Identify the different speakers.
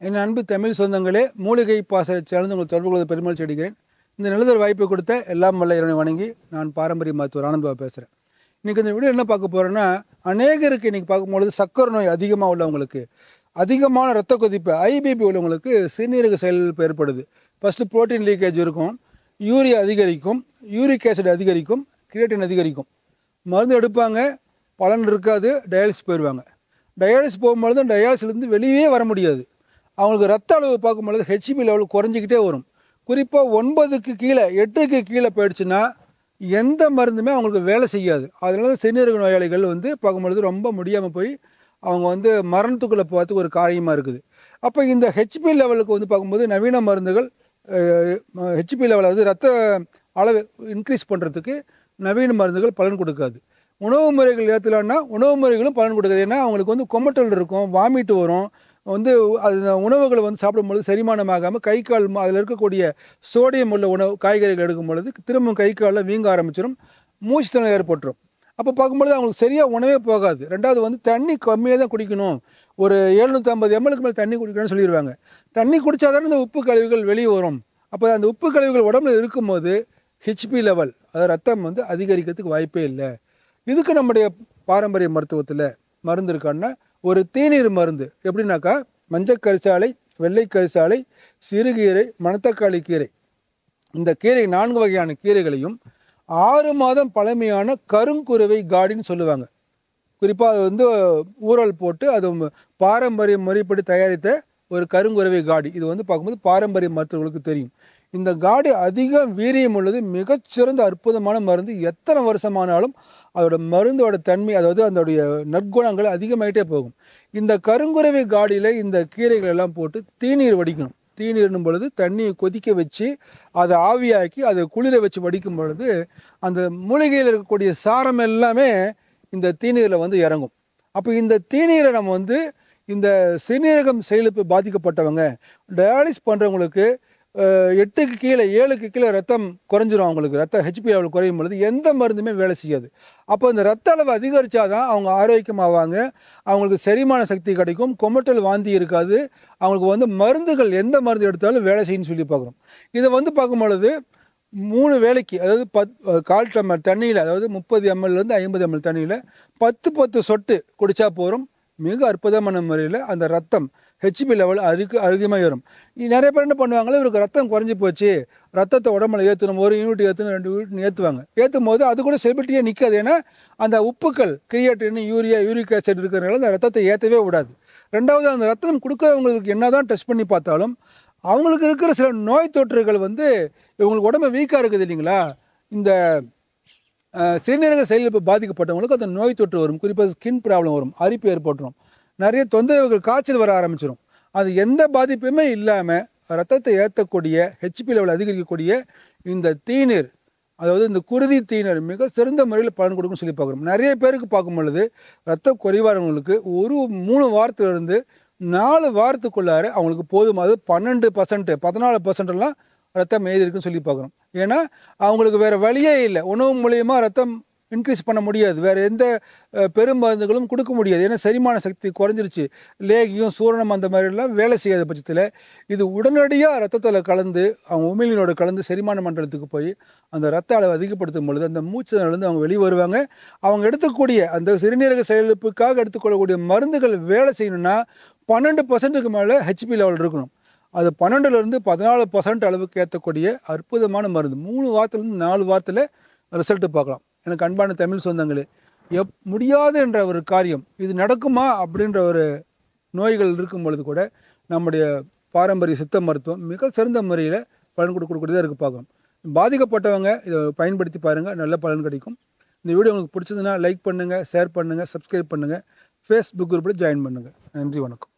Speaker 1: என் அன்பு தமிழ் சொந்தங்களே மூலிகை பாச சேர்ந்து உங்கள் தொடர்பு கொள்வது பெருமாள் செடிக்கிறேன் இந்த நல்லதொரு வாய்ப்பை கொடுத்த எல்லாம் வல்ல இறைவனை வணங்கி நான் பாரம்பரிய மருத்துவர் ஆனந்தவா பேசுகிறேன் இன்றைக்கி இந்த வீடியோ என்ன பார்க்க போகிறேன்னா அநேகருக்கு இன்றைக்கி பார்க்கும்பொழுது சக்கரை நோய் அதிகமாக உள்ளவங்களுக்கு அதிகமான ரத்த கொதிப்பு ஐபிபி உள்ளவங்களுக்கு சிறுநீரக செயலிழப்பு ஏற்படுது. ஃபஸ்ட்டு ப்ரோட்டீன் லீக்கேஜ் இருக்கும் யூரியா அதிகரிக்கும் யூரிக் ஆசிட் அதிகரிக்கும் கிரியேட்டின் அதிகரிக்கும். மருந்து எடுப்பாங்க பலன் இருக்காது டயாலிசிஸ் போயிடுவாங்க டயாலிசிஸ் போகும்பொழுது டயாலிசிலேருந்து வெளியே வர முடியாது. அவங்களுக்கு ரத்த அளவு பார்க்கும்பொழுது ஹெச்பி லெவல் குறைஞ்சிக்கிட்டே வரும். குறிப்பாக ஒன்பதுக்கு கீழே எட்டுக்கு கீழே போயிடுச்சுன்னா எந்த மருந்துமே அவங்களுக்கு வேலை செய்யாது. அதனால தான் சிறுநீரக நோயாளிகள் வந்து பார்க்கும்பொழுது ரொம்ப முடியாமல் போய் அவங்க வந்து மரணத்துக்குள்ளே போகிறதுக்கு ஒரு காரியமாக இருக்குது. அப்போ இந்த ஹெச்பி லெவலுக்கு வந்து பார்க்கும்போது நவீன மருந்துகள் ஹெச்பி லெவல் அதாவது ரத்த அளவு இன்க்ரீஸ் பண்ணுறதுக்கு நவீன மருந்துகள் பலன் கொடுக்காது. உணவு முறைகள் ஏற்றலான்னா உணவு முறைகளும் பலன் கொடுக்காது. ஏன்னா அவங்களுக்கு வந்து கொமட்டல் இருக்கும் வாமிட்டு வரும். வந்து அது உணவுகளை வந்து சாப்பிடும்பொழுது செரிமானமாகாமல் கை கால் அதில் இருக்கக்கூடிய சோடியம் உள்ள உணவு காய்கறிகள் எடுக்கும் பொழுது திரும்பவும் கை காலில் வீங்க ஆரம்பிச்சிடும் மூச்சு திணறல் ஏற்பட்டுரும். அப்போ பார்க்கும்பொழுது அவங்களுக்கு சரியாக உணவே போகாது. ரெண்டாவது வந்து தண்ணி கம்மியாக தான் குடிக்கணும். ஒரு எழுநூற்றி ஐம்பது எம்எல்க்கு மேலே தண்ணி குடிக்கணும்னு சொல்லிடுவாங்க தண்ணி குடித்தா தானே இந்த உப்பு கழிவுகள் வெளியே வரும். அப்போ அந்த உப்பு கழிவுகள் உடம்புல இருக்கும்போது ஹெச்பி லெவல் அதாவது ரத்தம் வந்து அதிகரிக்கிறதுக்கு வாய்ப்பே இல்லை. இதுக்கு நம்முடைய பாரம்பரிய மருத்துவத்தில் மருந்து இருக்கான்னா ஒரு தீநீர் மருந்து. எப்படின்னாக்கா மஞ்சள் கரிசாலை வெள்ளை கரிசாலை சிறுகீரை மணத்தக்காளி கீரை. இந்த கீரை நான்கு வகையான கீரைகளையும் ஆறு மாதம் பழமையான கருங்குருவை காடின்னு சொல்லுவாங்க. குறிப்பாக அது வந்து ஊரல் போட்டு அது பாரம்பரிய முறைப்படி தயாரித்த ஒரு கருங்குருவை காடி. இது வந்து பார்க்கும்போது பாரம்பரிய மருத்துவர்களுக்கு தெரியும். இந்த காடி அதிக வீரியம் உள்ளது மிகச்சிறந்த அற்புதமான மருந்து. எத்தனை வருஷமானாலும் அதோட மருந்தோட தன்மை அதாவது அதோடைய நற்குணங்கள் அதிகமாயிட்டே போகும். இந்த கருங்குருவை காடியில் இந்த கீரைகள் எல்லாம் போட்டு தீநீர் வடிக்கணும். தீநீர்னும் பொழுது தண்ணியை கொதிக்க வச்சு அதை ஆவியாக்கி அதை குளிர வச்சு வடிக்கும் பொழுது அந்த மூலிகையில் இருக்கக்கூடிய சாரம் எல்லாமே இந்த தீநீரில் வந்து இறங்கும். அப்போ இந்த தீநீரை நம்ம வந்து இந்த சிறுநீரகம் செயலிப்பு பாதிக்கப்பட்டவங்க டயாலிஸ் பண்ணுறவங்களுக்கு எட்டுக்கு கீழே ஏழுக்கு கீழே ரத்தம் குறைஞ்சிரும் அவங்களுக்கு. ரத்த ஹெச்பி லெவல் குறையும் பொழுது எந்த மருந்துமே வேலை செய்யாது. அப்போ இந்த ரத்த அளவு அதிகரிச்சாதான் அவங்க ஆரோக்கியமாவாங்க. அவங்களுக்கு செரிமான சக்தி கிடைக்கும். கொமட்டல் வாந்தி இருக்காது. அவங்களுக்கு வந்து மருந்துகள் எந்த மருந்து எடுத்தாலும் வேலை செய்யும்னு சொல்லி பார்க்குறோம். இதை வந்து பார்க்கும் பொழுது மூணு வேளைக்கு அதாவது பத் கால் டம்ளர் தண்ணியில் அதாவது முப்பது எம்எல்லேருந்து ஐம்பது எம்எல் தண்ணியில் பத்து பத்து சொட்டு குடித்தா போகிறோம் மிக அற்புதமான முறையில் அந்த ரத்தம் ஹெச்பி லெவல் அதுக்கு அதிகமாக ஏறும் நிறைய பேர் என்ன பண்ணுவாங்களே இவருக்கு ரத்தம் குறைஞ்சி போச்சு ரத்தத்தை உடம்புல ஏற்றணும் ஒரு யூனிட் ஏற்றணும் ரெண்டு யூனிட் ஏற்றுவாங்க ஏற்றும் போது அது கூட செபிலிட்டியாக நிற்காது ஏன்னா அந்த உப்புக்கள் கிரியேட்டின் யூரியா யூரிக் ஆசிட் இருக்கிறனால அந்த ரத்தத்தை ஏற்றவே விடாது. ரெண்டாவது அந்த ரத்தம் கொடுக்குறவங்களுக்கு என்னதான் டெஸ்ட் பண்ணி பார்த்தாலும் அவங்களுக்கு இருக்கிற சில நோய் தொற்றுகள் வந்து இவங்களுக்கு உடம்பு வீக்காக இருக்குது இல்லைங்களா? இந்த சிறுநீரக செயலிழப்பு பாதிக்கப்பட்டவங்களுக்கு அந்த நோய் தொற்று வரும். குறிப்பாக ஸ்கின் ப்ராப்ளம் வரும். அரிப்பு ஏற்பட்டுரும். நிறைய தொந்தரவுகள் காய்ச்சல் வர ஆரம்பிச்சிடும் அது எந்த பாதிப்புமே இல்லாமல் ரத்தத்தை ஏற்றக்கூடிய ஹெச்பி லெவல் அதிகரிக்கக்கூடிய இந்த தீநீர் அதாவது இந்த குருதி தீநீர் மிக சிறந்த முறையில் பலன் கொடுக்கும்னு சொல்லி பார்க்குறோம். நிறைய பேருக்கு பார்க்கும் பொழுது ரத்த குறைவானவங்களுக்கு ஒரு மூணு வாரத்துலேருந்து நாலு வாரத்துக்குள்ளார அவங்களுக்கு போதுமானது பன்னெண்டு பர்சன்ட் பதினாலு பர்சன்ட்லாம் ரத்தம் ஏறி இருக்குன்னு சொல்லி பார்க்குறோம். ஏன்னா அவங்களுக்கு வேறு வழியே இல்லை. உணவு மூலியமாக ரத்தம் இன்க்ரீஸ் பண்ண முடியாது. வேறு எந்த பெரும் மருந்துகளும் கொடுக்க முடியாது. ஏன்னா செரிமான சக்தி குறைஞ்சிருச்சு. லேகியும் சூரணம் அந்த மாதிரிலாம் வேலை செய்யாத பட்சத்தில் இது உடனடியாக ரத்தத்தில் கலந்து அவங்க உமிழ்நீரோட கலந்து செரிமான மண்டலத்துக்கு போய் அந்த ரத்த அளவை அதிகப்படுத்தும் பொழுது அந்த மூச்சு அவங்க வெளியே வருவாங்க. அவங்க எடுத்துக்கூடிய அந்த சிறுநீரக செயலிழப்புக்காக எடுத்துக்கொள்ளக்கூடிய மருந்துகள் வேலை செய்யணும்னா பன்னெண்டு பர்சன்ட்டுக்கு மேலே ஹெச்பி லெவல் இருக்கணும். அது பன்னெண்டுலேருந்து பதினாலு பர்சன்ட் அளவுக்கு ஏற்றக்கூடிய அற்புதமான மருந்து. மூணு வாரத்துலேருந்து நாலு வாரத்தில் ரிசல்ட்டு பார்க்கலாம். எனக்கு அன்பான தமிழ் சொந்தங்களே எப் முடியாது என்ற ஒரு காரியம் இது நடக்குமா அப்படின்ற ஒரு நோய்கள் இருக்கும் பொழுது கூட நம்முடைய பாரம்பரிய சித்த மருத்துவம் மிக சிறந்த முறையில் பலன் கொடுக்கக்கூடியதாக இருக்குது பார்க்கணும் பாதிக்கப்பட்டவங்க இதை பயன்படுத்தி பாருங்கள் நல்ல பலன் கிடைக்கும். இந்த வீடியோ உங்களுக்கு பிடிச்சதுன்னா லைக் பண்ணுங்கள் ஷேர் பண்ணுங்கள் சப்ஸ்கிரைப் பண்ணுங்கள் ஃபேஸ்புக் குரூப்பில் ஜாயின் பண்ணுங்கள் நன்றி வணக்கம்.